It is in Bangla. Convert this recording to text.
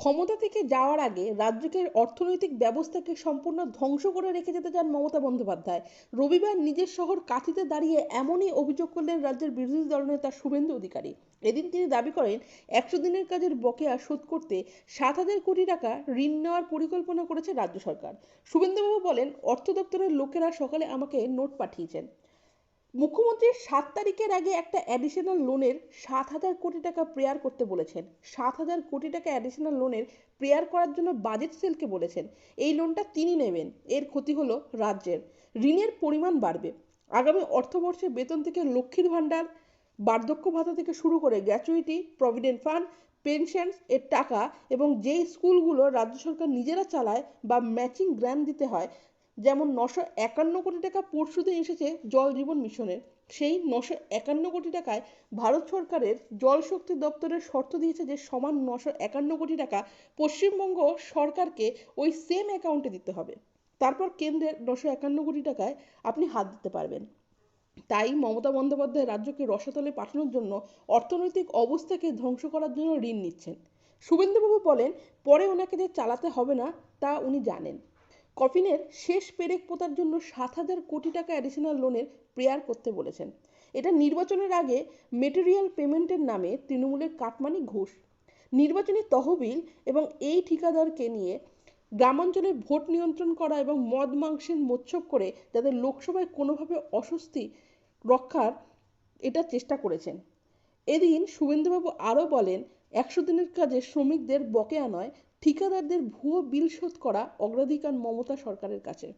ক্ষমতা থেকে যাওয়ার আগে রাজ্যকে অর্থনৈতিক ব্যবস্থাকে সম্পূর্ণ ধ্বংস করে রেখে যেতে চান মমতা বন্দ্যোপাধ্যায়। রবিবার নিজের শহর কাঁথিতে দাঁড়িয়ে এমনই অভিযোগ করলেন রাজ্যের বিরোধী দলনেতা শুভেন্দু অধিকারী। এদিন তিনি দাবি করেন, একশো দিনের কাজের বকেয়া শোধ করতে সাত হাজার কোটি টাকা ঋণ নেওয়ার পরিকল্পনা করেছে রাজ্য সরকার। শুভেন্দুবাবু বলেন, অর্থ দপ্তরের লোকেরা সকালে আমাকে নোট পাঠিয়েছেন। মুখ্যমন্ত্রী সাত তারিখের আগে একটা অ্যাডিশনাল লোনের সাত হাজার কোটি টাকা প্রেয়ার করতে বলেছেন। সাত হাজার কোটি টাকা অ্যাডিশনাল লোনের প্রেয়ার করার জন্য বাজেট সেলকে বলেছেন। এই লোনটা তিনি নেবেন। এর ক্ষতি হলো রাজ্যের। ঋণের পরিমাণ বাড়বে। আগামী অর্থবর্ষে বেতন থেকে লক্ষ্মীর ভাণ্ডার, বার্ধক্য ভাতা থেকে শুরু করে গ্র্যাচুইটি প্রভিডেন্ট ফান্ড পেনশনস এর টাকা এবং যেই স্কুলগুলো রাজ্য সরকার নিজেরা চালায় বা ম্যাচিং গ্র্যান্ট দিতে হয় যেমন নশো একান্ন কোটি টাকা পরশুদিন এসেছে জল জীবন মিশনের, সেই নশো একান্ন কোটি টাকায় ভারত সরকারের জল শক্তি দপ্তরের শর্ত দিয়েছে যে সমান নশো একান্ন কোটি টাকা পশ্চিমবঙ্গ সরকারকে ওই সেম অ্যাকাউন্টে দিতে হবে। তারপর কেন্দ্রের নশো একান্ন কোটি টাকায় আপনি হাত দিতে পারবেন। তাই মমতা বন্দ্যোপাধ্যায় রাজ্যকে রসাতলে পাঠানোর জন্য অর্থনৈতিক অবস্থাকে ধ্বংস করার জন্য ঋণ নিচ্ছেন। শুভেন্দুবাবু বলেন, পরে ওনাকে যে চালাতে হবে না, তা উনি জানেন। কফিনের শেষ পেরেক পোতার জন্য সাত হাজার কোটি টাকা অ্যাডিশনাল লোনের প্রেয়ার করতে বলেছেন। এটা নির্বাচনের আগে মেটেরিয়াল পেমেন্টের নামে তৃণমূলের কাটমানি ঘুষ। নির্বাচনী তহবিল এবং এই ঠিকাদারকে নিয়ে গ্রামাঞ্চলে ভোট নিয়ন্ত্রণ করা এবং মদ মাংসের মোচ্ছব করে যাতে লোকসভায় কোনোভাবে অস্বস্তি রক্ষার এটা চেষ্টা করেছেন। এদিন শুভেন্দুবাবু আরও বলেন, একশো দিনের কাজে শ্রমিকদের বকেয়া নয় ঠিকাদারদের ভুয়ো বিল শোধ করা অগ্রাধিকার মমতা সরকারের কাছে।